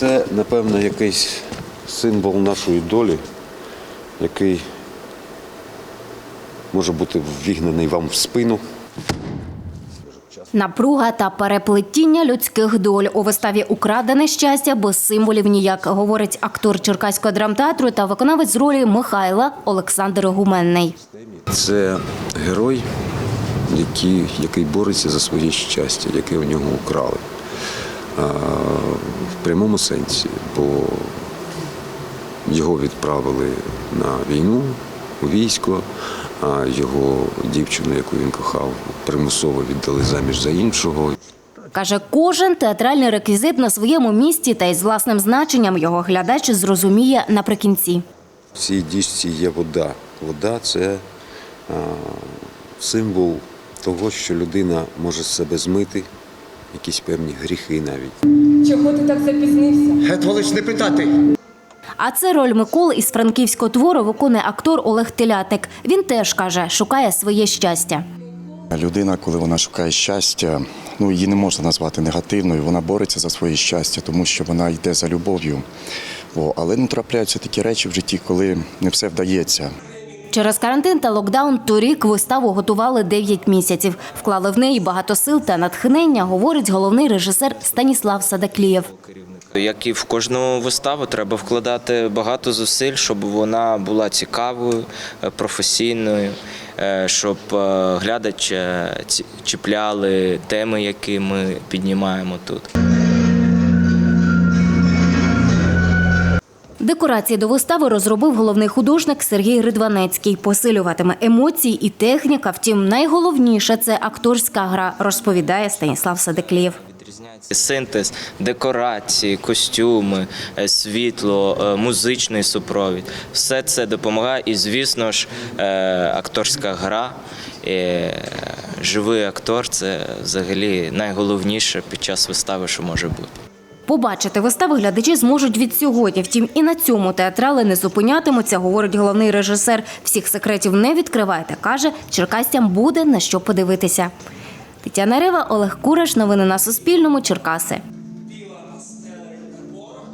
Це, напевно, якийсь символ нашої долі, який може бути ввігнаний вам в спину. Напруга та переплетіння людських доль у виставі Украдене щастя без символів ніяк, говорить актор Черкаського драмтеатру та виконавець ролі Михайла Олександр Гуменний. Це герой, який, який бореться за своє щастя, яке у нього украли. В прямому сенсі, бо його відправили на війну, у військо, а його дівчину, яку він кохав, примусово віддали заміж за іншого. Каже, кожен театральний реквізит на своєму місці та із власним значенням його глядач зрозуміє наприкінці. В цій діжці є вода. Вода це символ того, що людина може з себе змити, якісь певні гріхи навіть. Чого ти так запізнився? Гетволич не питати. А це роль Миколи із франківського твору виконує актор Олег Телятник. Він теж каже, шукає своє щастя. Людина, коли вона шукає щастя, ну її не можна назвати негативною. Вона бореться за своє щастя, тому що вона йде за любов'ю. О, але не трапляються такі речі в житті, коли не все вдається. Через карантин та локдаун торік виставу готували 9 місяців. Вклали в неї багато сил та натхнення, говорить головний режисер Станіслав Садаклієв. Як і в кожну виставу, треба вкладати багато зусиль, щоб вона була цікавою, е, професійною, е, щоб е, глядач чіпляли теми, які ми піднімаємо тут. Декорації до вистави розробив головний художник Сергій Ридванецький. Посилюватиме емоції і техніка. Втім, найголовніше це акторська гра, розповідає Станіслав. Відрізняється синтез, декорації, костюми, е, світло, е, музичний супровід. Все це допомагає. І, звісно ж, е, акторська гра. Живий актор це взагалі найголовніше під час вистави, що може бути. Побачити вистави глядачі зможуть від сьогодні. Втім, і на цьому театрали не зупинятимуться, говорить головний режисер. Всіх секретів не відкривайте. каже, черкастям буде на що подивитися. Тетяна Рева, Олег Кураш. Новини на Суспільному. Черкаси.